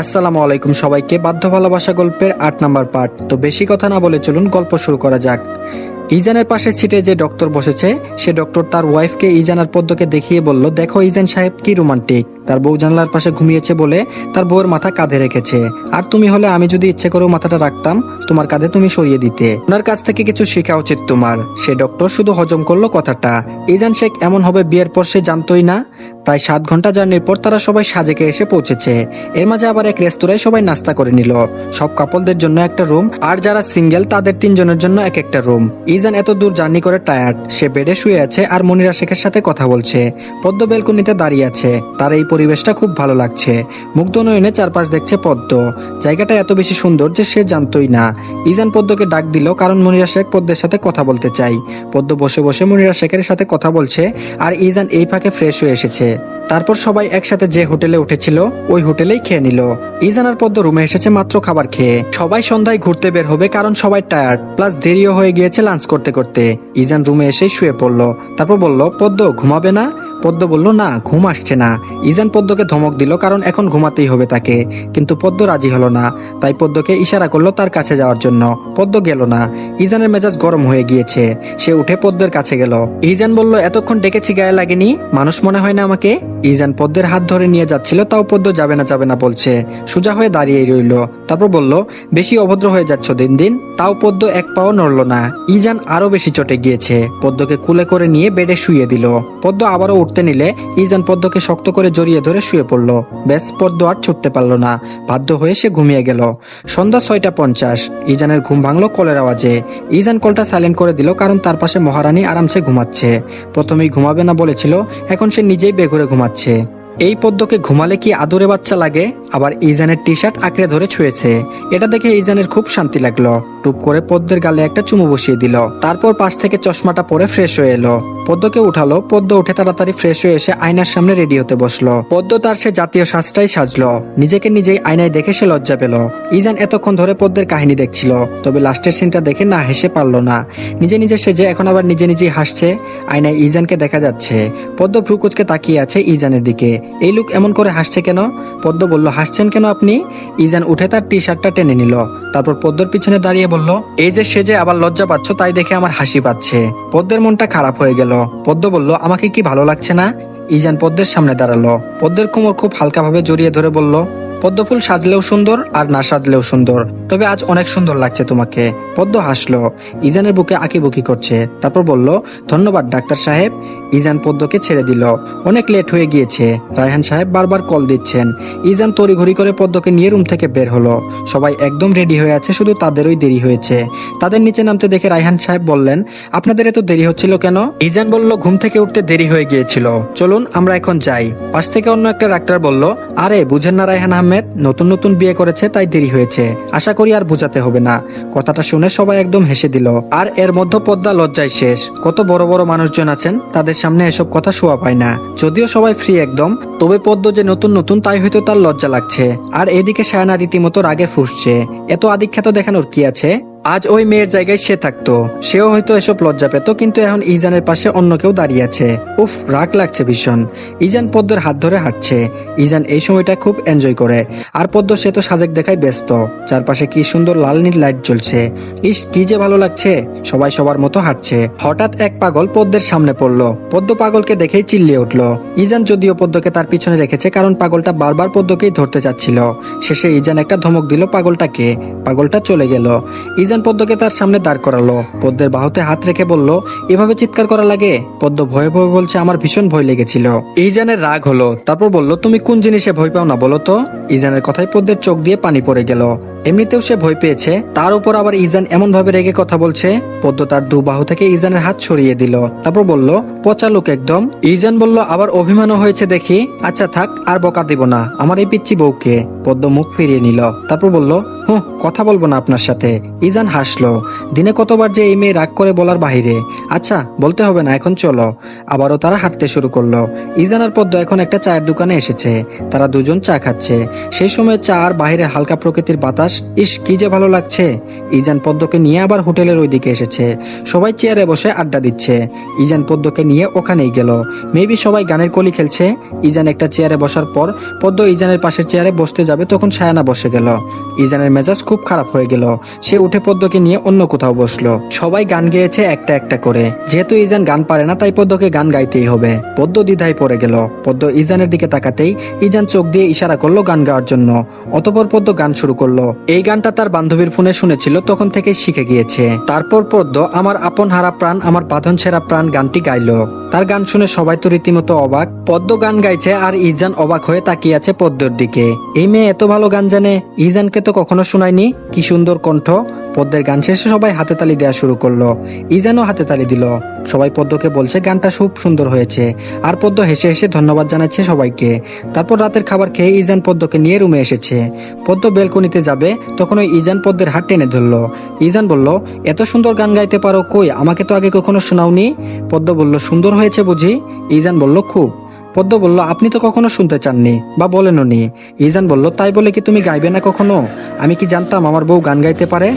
আসসালামু আলাইকুম সবাইকে বাধ্য ভালোবাসা গল্পের আট নাম্বার পার্ট তো বেশি কথা না বলে চলুন গল্প শুরু করা যাক। ইজানের পাশে সিটে যে ডক্টর বসেছে, সে ডক্টর তার ওয়াইফকে ইজান আর পদ্মকে দেখিয়ে বলল, দেখো ইজান সাহেব, কি রোমান্টিক। তার বউ জানলার পাশে ঘুমিয়েছে বলে তার বউয়ের মাথা কাঁধে রেখেছে। আর তুমি হলে আমি যদি ইচ্ছে করেও মাথাটা রাখতাম, তোমার কাঁধে তুমি সরিয়ে দিতে। ওনার কাছ থেকে কিছু শেখা উচিত তোমার। সে ডক্টর শুধু হজম করল কথাটা। ইজান শেখ, এমন হবে বিয়ের পর সে জানতোই না। প্রায় সাত ঘণ্টা জার্নির পর তারা সবাই সাজেকে এসে পৌঁছেছে। এর মাঝে আবার এক রেস্তোরাঁয় সবাই নাস্তা করে নিল। সব কাপলদের জন্য একটা রুম, আর যারা সিঙ্গেল, তাদের তিনজনের জন্য এক একটা রুম। ইজান এত দূর জার্নি করে টায়ার্ড। সে বেডে শুয়ে আছে আর মনিরা শেখের সাথে কথা বলছে। পদ্ম বেলকুনিতে দাঁড়িয়ে আছে। তার এই পরিবেশটা খুব ভালো লাগছে। মুগ্ধ নয়নে চারপাশ দেখছে পদ্ম। জায়গাটা এত বেশি সুন্দর যে সে জানতোই না। ইজান পদ্মকে ডাক দিল কারণ মনিরা শেখ পদ্মের সাথে কথা বলতে চাই। পদ্ম বসে বসে মনিরা শেখের সাথে কথা বলছে, আর ইজান এই ফাঁকে ফ্রেশ হয়ে এসেছে। তারপর সবাই একসাথে যে হোটেলে উঠেছিল, ওই হোটেলেই খেয়ে নিল। ইজান আর পদ্ম রুমে এসেছে মাত্র খাবার খেয়ে। সবাই সন্ধ্যায় ঘুরতে বের হবে কারণ সবাই টায়ার্ড প্লাস দেরিও হয়ে গিয়েছে লাঞ্চ করতে করতে। ইজান রুমে এসেই শুয়ে পড়ল। তারপর বলল, পদ্ম, ঘুমাবে না? পদ্ম বলল, না, ঘুম আসছে না। ইজান পদ্মকে ধমক দিল, কারণ এখন ঘুমাতেই হবে তাকে। কিন্তু পদ্ম রাজি হলো না, তাই পদ্মকে ইশারা করল তার কাছে যাওয়ার জন্য। পদ্ম গেল না। ইজানের মেজাজ গরম হয়ে গিয়েছে। সে উঠে পদ্মের কাছে গেল। ইজান বলল, এতক্ষণ ডেকেছি গায়ে লাগেনি? মানুষ মনে হয় না আমাকে? ইজান পদ্মের হাত ধরে নিয়ে যাচ্ছিল, তাও পদ্ম যাবে না যাবে না বলছে। সোজা হয়ে দাঁড়িয়ে রইল। তারপর বলল, বেশি অভদ্র হয়ে যাচ্ছ দিন দিন, তাও পদ্ম এক পাও নড়ল না। ইজান আরও বেশি চটে গিয়েছে। পদ্মকে কুলে করে নিয়ে বেডে শুয়ে দিল। পদ্ম আবারও উঠতে নিলে ইজান পদ্মকে শক্ত করে জড়িয়ে ধরে শুয়ে পড়ল। ব্যাস, পদ্ম আর ছুটতে পারল না। বাধ্য হয়ে সে ঘুমিয়ে গেল। সন্ধ্যা ছয়টা পঞ্চাশ। ইজানের ঘুম ভাঙলো কলের আওয়াজে। ইজান কলটা সাইলেন্ট করে দিল কারণ তার পাশে মহারানী আরামসে ঘুমাচ্ছে। প্রথমেই ঘুমাবে না বলেছিল, এখন সে নিজেই বেঘরে ঘুমাচ্ছে। এই পদ্মকে ঘুমালে কি আদরে বাচ্চা লাগে? আবার ইজানের টি শার্ট আঁকড়ে ধরে ছুঁয়েছে। এটা দেখে ইজানের খুব শান্তি লাগল। টুপ করে পদ্মের গালে একটা চুমু বসিয়ে দিল। তারপর পাশ থেকে চশমাটা পরে ফ্রেশ হয়ে এলো। পদ্মকে উঠালো। পদ্ম উঠে তাড়াতাড়ি ফ্রেশ হয়ে এসে আয়নার সামনে রেডি হতে বসল। পদ্ম তার সে জাতীয় সাজটাই সাজলো। নিজেকে নিজেই আয়নায় দেখে সে লজ্জা পেল। ইজান এতক্ষণ ধরে পদ্মের কাহিনী দেখছিল। তবে লাস্টের সিনটা দেখে না হেসে পারল না। নিজে নিজে সেজে এখন আবার নিজে নিজেই হাসছে। আয়নায় ইজানকে দেখা যাচ্ছে। পদ্ম ভ্রুকুচকে তাকিয়ে আছে ইজানের দিকে। এই লোক এমন করে হাসছে কেন? পদ্ম বলল, হাসছেন কেন আপনি? ইজান উঠে তার টি শার্টটা টেনে নিল। তারপর পদ্মর পিছনে দাঁড়িয়ে বলল, এই যে সে যে আবার লজ্জা পাচ্ছ, তাই দেখে আমার হাসি পাচ্ছে। পদ্মের মনটা খারাপ হয়ে গেল। পদ্ম বলল, আমাকে কি ভালো লাগছে না? ইজান পদ্মের সামনে দাঁড়াল। পদ্মের কোমর খুব হালকাভাবে জড়িয়ে ধরে বলল পদ্মফুল সাজলেও সুন্দর আর না সাজলেও সুন্দর। তবে আজ অনেক সুন্দর লাগছে তোমাকে। পদ্ম হাসলো, ইজানের বুকে আঁকিবুকি করছে, তারপর বলল, ধন্যবাদ, ডাক্তার সাহেব। ইজান পদ্মকে ছেড়ে দিল। অনেক লেট হয়ে গিয়েছে। রায়হান সাহেব বারবার কল দিচ্ছেন। ইজান তড়িঘড়ি করে পদ্মকে নিয়ে রুম থেকে বের হলো। সবাই একদম রেডি হয়ে আছে, শুধু তাদেরই দেরি হয়েছে। তাদের নিচে নামতে দেখে রায়হান সাহেব বললেন, আপনাদের এত দেরি হচ্ছিল কেন? ইজান বলল, ঘুম থেকে উঠতে দেরি হয়ে গিয়েছিল। চলুন, আমরা এখন যাই। পাশ থেকে অন্য একটা ডাক্তার বলল, আরে, বুঝেন না রায়হান আহমেদ নতুন নতুন বিয়ে করেছে, তাই দেরি হয়েছে। আশা করি আর বোঝাতে হবে না। কথাটা শুনে সবাই একদম হেসে দিল। আর এর মধ্যে পদ্মা লজ্জায় শেষ। কত বড় বড় মানুষজন আছেন, তাদের সামনে এসব কথা শোয়া পায় না। যদিও সবাই ফ্রি একদম, তবে পদ্ম যে নতুন নতুন, তাই হয়তো তার লজ্জা লাগছে। আর এদিকে সায়না রীতিমতো রাগে ফুসছে। এত আদিখ্যাত দেখানোর কি আছে? আজ ওই মেয়ের জায়গায় সে থাকতো। সেও হয়তো এসব লজ্জা পেত, কিন্তু এখন ইজানের পাশে অন্য কেউ দাঁড়িয়ে আছে। উফ, রাগ লাগছে ভীষণ। ইজান পদ্মের হাত ধরে হাঁটছে। ইজান এই সময়টা খুব এনজয় করে। আর পদ্ম, সে তো সাজেক দেখায় ব্যস্ত। চারপাশে কি সুন্দর লাল নীল লাইট জ্বলছে। ইস, কি যে ভালো লাগছে। সবাই সবার মতো হাঁটছে। হঠাৎ এক পাগল পদ্মের সামনে পড়ল। পদ্ম পাগলকে দেখেই চিল্লিয়ে উঠল। ইজান যদিও পদ্মকে তার পিছনে রেখেছে, কারণ পাগলটা বারবার পদ্মকেই ধরতে চাচ্ছিল। শেষে ইজান একটা ধমক দিল পাগলটাকে। পাগলটা চলে গেল। ইজান পদ্মকে তার সামনে দাঁড় করালো। পদ্মের বাহুতে হাত রেখে বলল, এভাবে চিৎকার করা লাগে? পদ্ম ভয়ে ভয়ে বলছে, আমার ভীষণ ভয় লেগেছিল। ইজানের রাগ হলো, তারপর বলল, তুমি কোন জিনিসে ভয় পাও না বলো তো? ইজানের কথায় পদ্মের চোখ দিয়ে পানি পড়ে গেল। এমনিতেও সে ভয় পেয়েছে, তার উপর আবার ইজান এমন ভাবে রেগে কথা বলছে। পদ্ম তার দু বাহু থেকে ইজানের হাত ছড়িয়ে দিল, তারপর বলল, পচা লোক একদম। ইজান বলল, আবার অভিমানও হয়েছে দেখি। আচ্ছা থাক, আর বকা দিব না। আমার এই পিচ্ছি বউকে। পদ্ম মুখ ফিরিয়ে নিল, তারপর বলল হুঁ, কথা বলব না আপনার সাথে। ইজান হাসলো। দিনে কতবার যে এই মেয়ে রাগ করে বলার বাহিরে। আচ্ছা বলতে হবে না, এখন চলো। আবারও তারা হাঁটতে শুরু করল। ইজান আর পদ্ম এখন একটা চায়ের দোকানে এসেছে। তারা দুজন চা খাচ্ছে। সেই সময় চা আর বাইরে হালকা প্রকৃতির বাতাস। ইস, কি যে ভালো লাগছে। ইজান পদ্মকে নিয়ে আবার হোটেলের ওইদিকে এসেছে। সবাই চেয়ারে বসে আড্ডা দিচ্ছে। ইজান পদ্মকে নিয়ে ওখানেই গেল। মেবি সবাই গানের কলি খেলছে। ইজান একটা চেয়ারে বসার পর পদ্ম ইজানের পাশের চেয়ারে বসতে যাবে তখন সায়ানা বসে গেল। ইজানের মেজাজ খুব খারাপ হয়ে গেল। সে উঠে পদ্মকে নিয়ে অন্য কোথাও বসল। সবাই গান গেয়েছে একটা একটা করে। যেহেতু ইজান গান পারে না, তাই পদ্মকে গান গাইতেই হবে। পদ্ম দ্বিধায় পড়ে গেল। পদ্ম ইজানের দিকে তাকাতেই ইজান চোখ দিয়ে ইশারা করল গান গাওয়ার জন্য। অতপর পদ্ম গান শুরু করল। এই গানটা তার বান্ধবীর ফোনে শুনেছিল, তখন থেকে শিখে গিয়েছে। তারপর পদ্ম আমার আপন হারা প্রাণ, আমার বাঁধন ছেঁড়া প্রাণ গানটি গাইলো। তার গান শুনে সবাই তো রীতিমতো অবাক। পদ্ম গান গাইছে আর ইজান অবাক হয়ে তাকিয়ে আছে পদ্মর দিকে। এই মেয়ে এত ভালো গান জানে, ইজানকে তো কখনো শোনায়নি? কি সুন্দর কণ্ঠ। পদ্মের গান শেষে সবাই হাতে তালি দেওয়া শুরু করল। ইজানও হাতে তালি দিল। সবাই পদ্মকে বলছে, গানটা খুব সুন্দর হয়েছে। আর পদ্ম হেসে হেসে ধন্যবাদ জানাচ্ছে সবাইকে। তারপর রাতের খাবার খেয়ে ইজান পদ্মকে নিয়ে রুমে এসেছে। পদ্ম বেলকনিতে যাবে তখন ওই ইজান পদ্মের হাত টেনে ধরলো। ইজান বলল, এত সুন্দর গান গাইতে পারো কই? আমাকে তো আগে কখনো শোনাওনি? পদ্ম বলল, সুন্দর হয়েছে বুঝি? ইজান বলল, খুব। পদ্ম বলল, আপনি তো কখনো শুনতে চাননি বা বলেনও নি ইজান বলল, তাই বলে কি তুমি গাইবে না কখনো? আমি কি জানতাম আমার বউ গান গাইতে পারে?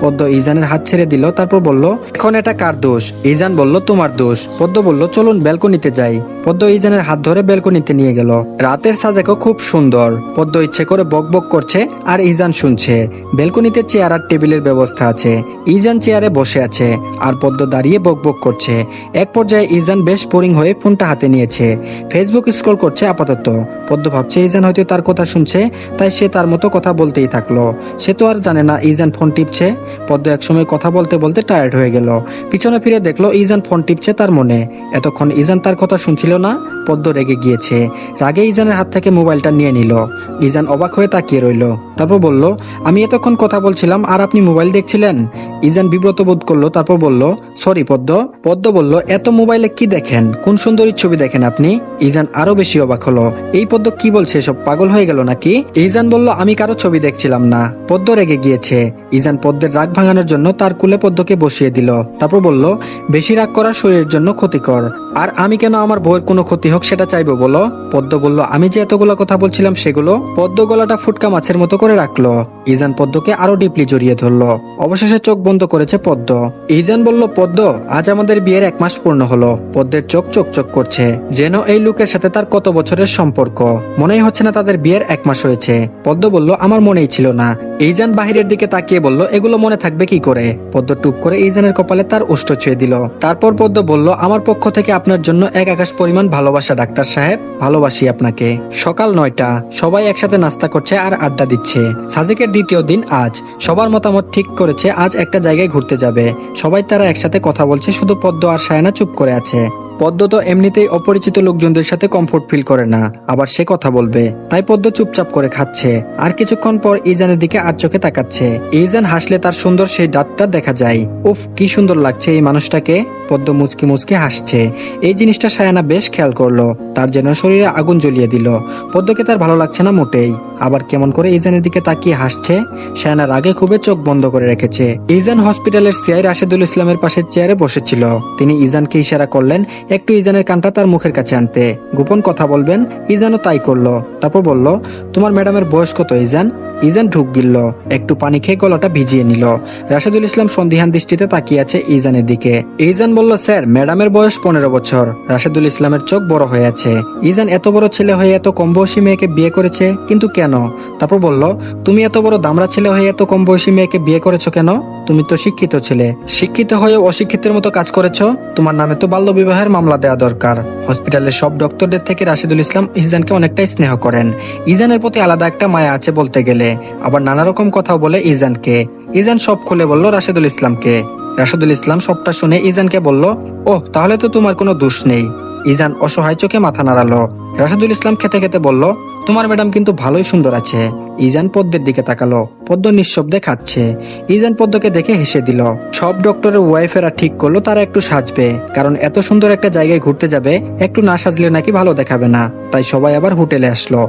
পদ্ম ইজানের হাত ছেড়ে দিল, তারপর বলল, এখন এটা কার দোষ? ইজান বলল, তোমার দোষ। পদ্ম বলল, চলুন ব্যালকনিতে যাই। পদ্ম ইজানের হাত ধরে ব্যালকনিতে নিয়ে গেল। রাতের সাজেকও খুব সুন্দর। পদ্ম ইচ্ছে করে বক বক করছে আর ইজান শুনছে। ব্যালকনিতে চেয়ার আর টেবিলের ব্যবস্থা আছে। ইজান চেয়ারে বসে আছে আর পদ্ম দাঁড়িয়ে বক বক করছে। এক পর্যায়ে ইজান বেশ বোরিং হয়ে ফোনটা হাতে নিয়েছে। ফেসবুক স্ক্রল করছে আপাতত। পদ্ম ভাবছে, ইজান হয়তো তার কথা শুনছে। তাই সে তার মতো কথা বলতেই থাকল। সে তো আর জানে না ইজান ফোন টিপছে। পদ্ম একসময় কথা বলতে বলতে টায়ার্ড হয়ে গেল। পিছনে ফিরে দেখল ইজান ফোন টিপছে তার মনে। এতক্ষণ ইজান তার কথা শুনছিল না? পদ্ম রেগে গিয়েছে। রাগে ইজানের হাত থেকে মোবাইলটা নিয়ে নিল। ইজান অবাক হয়ে তাকিয়ে রইল। তারপর বলল, আমি এতক্ষণ কথা বলছিলাম, আর আপনি মোবাইল দেখছিলেন? ইজান বিব্রত বোধ করল, তারপর বলল, সরি পদ্ম। পদ্ম বলল, এত মোবাইলে কি দেখেন? কোন সুন্দরী ছবি দেখেন আপনি? ইজান আরও বেশি অবাক হলো, এই পদ্ম কি বলছে সব পাগল হয়ে গেল নাকি? ইজান বলল, আমি কারও ছবি দেখছিলাম না। পদ্ম রেগে গিয়েছে। ইজান পদ্মের রাগ ভাঙানোর জন্য তার কুলে পদ্মকে বসিয়ে দিল। তারপর বলল, বেশি রাগ করা শরীরের জন্য ক্ষতিকর। আর আমি কেন আমার বউয়ের কোনো ক্ষতি হোক সেটা চাইব বলো? পদ্ম বলল, আমি যে এতগুলো কথা বলছিলাম সেগুলো? পদ্ম গলাটা ফুটকা মাছের মতো করে রাখল। ইজান পদ্মকে আরও ডিপলি জড়িয়ে ধরলো। অবশেষে চোখ বন্ধ করেছে পদ্ম। ইজান বলল, পদ্ম, আজ আমাদের বিয়ের এক মাস পূর্ণ হলো। পদ্মের চোখ চোখ চোখ করছে। যেন এই লোকের সাথে তার কত বছরের সম্পর্ক। মনেই হচ্ছে না তাদের বিয়ের এক মাস হয়েছে। পদ্ম বলল, আমার মনেই ছিল না। ইজান বাহিরের দিকে তাকিয়ে বলল, এগুলো মনে থাকবে কি করে? পদ্ম টুপ করে ইজানের কপালে তার উষ্ঠ ছুঁয়ে দিল। তারপর পদ্ম বলল, আমার পক্ষ থেকে আপনার জন্য এক আকাশ পরিমাণ ভালোবাসা, ডাক্তার সাহেব। ভালোবাসি আপনাকে। সকাল নয়টা, সবাই একসাথে নাস্তা করছে আর আড্ডা দিচ্ছে। সাজেকের দ্বিতীয় দিন আজ। সবার মতামত ঠিক করেছে, আজ একটা জায়গায় ঘুরতে যাবে। সবাই তারা একসাথে কথা বলছে, শুধু পদ্ম আর সায়না চুপ করে আছে। পদ্ম তো এমনিতেই অপরিচিত লোকজনদের সাথে কমফোর্ট ফিল করে না, আবার সে কথা বলবে। তাই পদ্ম চুপচাপ করে খাচ্ছে। আর কিছুক্ষণ পর ইজানের দিকে আর চোখে তাকাচ্ছে। ইজান হাসলে তার সুন্দর সেই দাঁতটা দেখা যায়। উফ, কি সুন্দর লাগছে এই মানুষটাকে। পদ্ম মুচকি মুচকি হাসছে। এই জিনিসটা সায়ানা বেশ খেয়াল করল। তার যেন শরীরে আগুন জ্বলিয়ে দিল। পদ্মকে তার ভালো লাগছে না মোটেই। আবার কেমন করে ইজানের দিকে তাকিয়ে হাসছে সায়ানার আগে খুবই চোখ বন্ধ করে রেখেছে। ইজান হসপিটালের সিআই রাশেদুল ইসলামের পাশে চেয়ারে বসেছিল। তিনি ইজানকে ইশারা করলেন, একটু ইজানের কানটা তার মুখের কাছে আনতে। গোপন কথা বলবেন। ইজানও তাই করল। তারপর বলল, তোমার ম্যাডামের বয়স কত ইজান? ইজান ঢুক গিলল। একটু পানি খেয়ে গলাটা ভিজিয়ে নিল। রাশেদুল ইসলাম সন্দিহান দৃষ্টিতে তাকিয়ে আছে ইজানের দিকে। ইজান বলল, স্যার, ম্যাডামের বয়স পনেরো বছর। রাশেদুল ইসলামের চোখ বড় হয়ে আছে। ইজান এত বড় ছেলে হয়ে এত কম বয়সী মেয়েকে বিয়ে করেছে, কিন্তু কেন? তারপর বলল, তুমি এত বড় দামড়া ছেলে হয়ে এত কম বয়সী মেয়েকে বিয়ে করেছ কেন? তুমি তো শিক্ষিত ছেলে। শিক্ষিত হয়ে অশিক্ষিতের মতো কাজ করেছ? তোমার নামে তো বাল্য বিবাহের মামলা দেওয়া দরকার। হসপিটালের সব ডক্টরদের থেকে রাশিদুল ইসলাম ইজানকে অনেকটাই স্নেহ করেন। ইজানের প্রতি আলাদা একটা মায়া আছে বলতে গেলে। আবার নানা রকম কথা বলে ইজানকে। ইজান সব খুলে বলল রাশেদুল ইসলামকে। রাশেদুল ইসলাম সবটা শুনে ইজানকে বলল, ওহ, তাহলে তো তোমার কোনো দোষ নেই। ইজান অসহায় চোখে মাথা নাড়ালো। রাশেদুল ইসলাম খেতে খেতে বলল, তোমার ম্যাডাম কিন্তু ভালোই সুন্দর আছে। ইজান পদ্মের দিকে তাকালো। পদ্ম নিঃশব্দে খাচ্ছে। ইজান পদ্মকে দেখে হেসে দিল, সব ডক্টরের ওয়াইফেরা ঠিক করল, তারা একটু সাজবে। কারণ এত সুন্দর একটা জায়গায় ঘুরতে যাবে, একটু না সাজলে নাকি ভালো দেখাবে না। তাই সবাই আবার হোটেলে আসলো।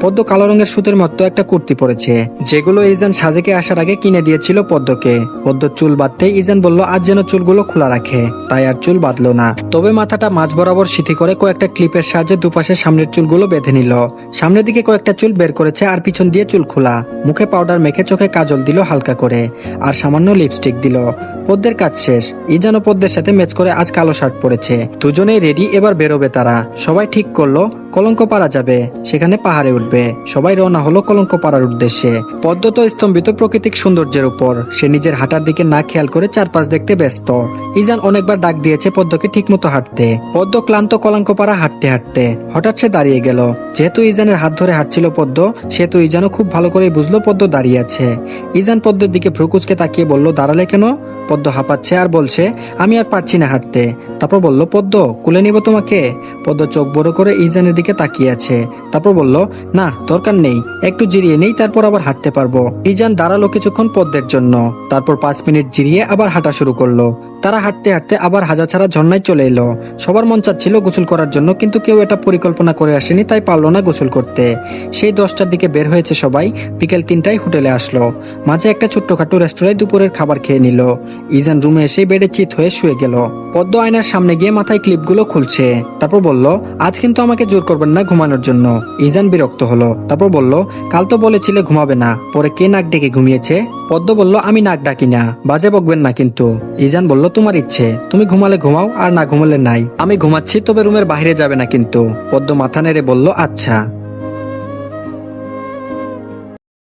পদ্ম কালো রঙের সুতের মতো একটা কুর্তি পরেছে, যেগুলো ইজান সাজেকে আসার আগে কিনে দিয়েছিল পদ্মকে। পদ্ম চুল বাঁধতে ইজান বলল, আজ যেন চুলগুলো খোলা রাখে। তাই আর চুল বাঁধলো না। তবে মাথাটা মাঝ বরাবর সিথি করে কয়েকটা ক্লিপের সাহায্যে দুপাশে সামনের চুলগুলো বেঁধে নিল। সামনের দিকে কয়েকটা চুল বের করেছে আর পিছন দিয়ে চুল খোলা, মুখে পাউডার মেখে চোখে কাজল দিল হালকা করে, আর সামান্য লিপস্টিক দিল। পদ্মের কাজ শেষ, ই যেন পদ্মের সাথে ম্যাচ করে আজ কালো শার্ট পরেছে। দুজনেই রেডি এবার বেরোবে তারা। সবাই ঠিক করল কলঙ্ক পাড়া যাবে, সেখানে পাহাড়ে উঠবে। সবাই রওনা হলো কলঙ্ক পাড়ার উদ্দেশ্যে। পদ্ম তো স্তম্ভিত প্রাকৃতিক সৌন্দর্যের উপর, সে নিজের হাঁটার দিকে না খেয়াল করে চারপাশ দেখতে ব্যস্ত। ইজান অনেকবার ডাক দিয়েছে পদ্মকে ঠিকমতো হাঁটতে। পদ্ম ক্লান্ত কলঙ্ক পাড়া হাঁটতে হাঁটতে, হঠাৎ সে দাঁড়িয়ে গেল। যেহেতু ইজানের হাত ধরে হাঁটছিল পদ্ম, সেহেতু ইজানও খুব ভালো করে বুঝলো পদ্ম দাঁড়িয়ে আছে। ইজান পদ্মের দিকে ভ্রুকুচকে তাকিয়ে বলল দাঁড়ালে কেন? পদ্ম হাঁপাচ্ছে আর বলছে, আমি আর পারছি না হাঁটতে। তারপর বলল, পদ্ম, কুলে নিব তোমাকে। পদ্ম চোখ বড় করে ইজানের দিকে তাকিয়ে আছে। তারপর বলল, না, দরকার নেই, একটু জিরিয়ে নেই, তারপর আবার হাঁটতে পারব। ইজান দাঁড়াল কিছুক্ষণ পদ্মের জন্য। তারপর পাঁচ মিনিট জিরিয়ে আবার হাঁটা শুরু করল। তারা হাঁটতে হাঁটতে আবার হাজাছাড়া ঝর্ণায় চলে এলো। সবার মন চাচ্ছিল গোসল করার জন্য, কিন্তু কেউ এটা পরিকল্পনা করে আসেনি, তাই পারল না গোসল করতে। সেই দশটার দিকে বের হয়েছে সবাই। বিকেল তিনটায় হোটেলে আসলো। মাঝে একটা ছোট্টখাটো রেস্টুরেন্টে দুপুরের খাবার খেয়ে নিল। ইজান রুমে এসে বেডে চিত হয়ে শুয়ে গেল। পদ্ম আয়নার সামনে গিয়ে মাথায় ক্লিপগুলো খুলছে। তারপর বলল, আজ কিন্তু আমাকে জোর করবেন না ঘুমানোর জন্য। ইজান বিরক্ত হলো। তারপর বলল, কাল তো বলেছিলে ঘুমাবে না। পরে কে নাক ডেকে ঘুমিয়েছে? পদ্ম বলল, আমি নাক ডাকি না। বাজে বকবেন না কিন্তু। ইজান বলল, তোমার ইচ্ছে। তুমি ঘুমালে ঘুমাও, আর না ঘুমালে নাই। আমি ঘুমাচ্ছি, তবে রুমের বাইরে যাবে না কিন্তু। পদ্ম মাথা নেড়ে বলল আচ্ছা।